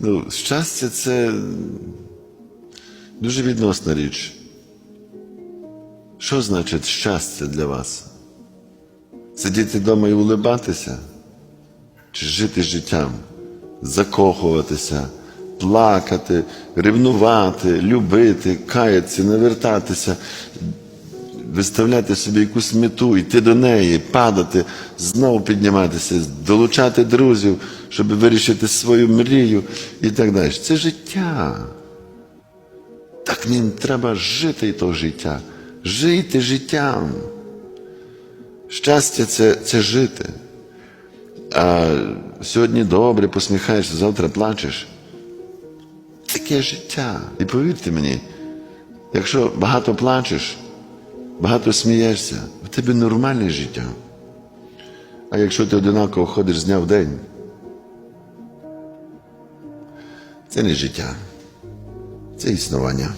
Ну, щастя це дуже відносна річ. Що значить щастя для вас? Сидіти вдома і улибатися? Чи жити життям, закохуватися, плакати, ревнувати, любити, каятися, навертатися, виставляти собі якусь мету, йти до неї, падати, знову підніматися, долучати друзів, щоб вирішити свою мрію і так далі. Це життя. Так ним треба жити то життя. Жити життям. Щастя це, це жити. А сьогодні добре, посміхаєшся, завтра плачеш. Таке життя. І повірте мені, якщо багато плачеш, багато смієшся, в тебе нормальне життя. А якщо ти одинаково ходиш з дня в день, це не життя, це існування.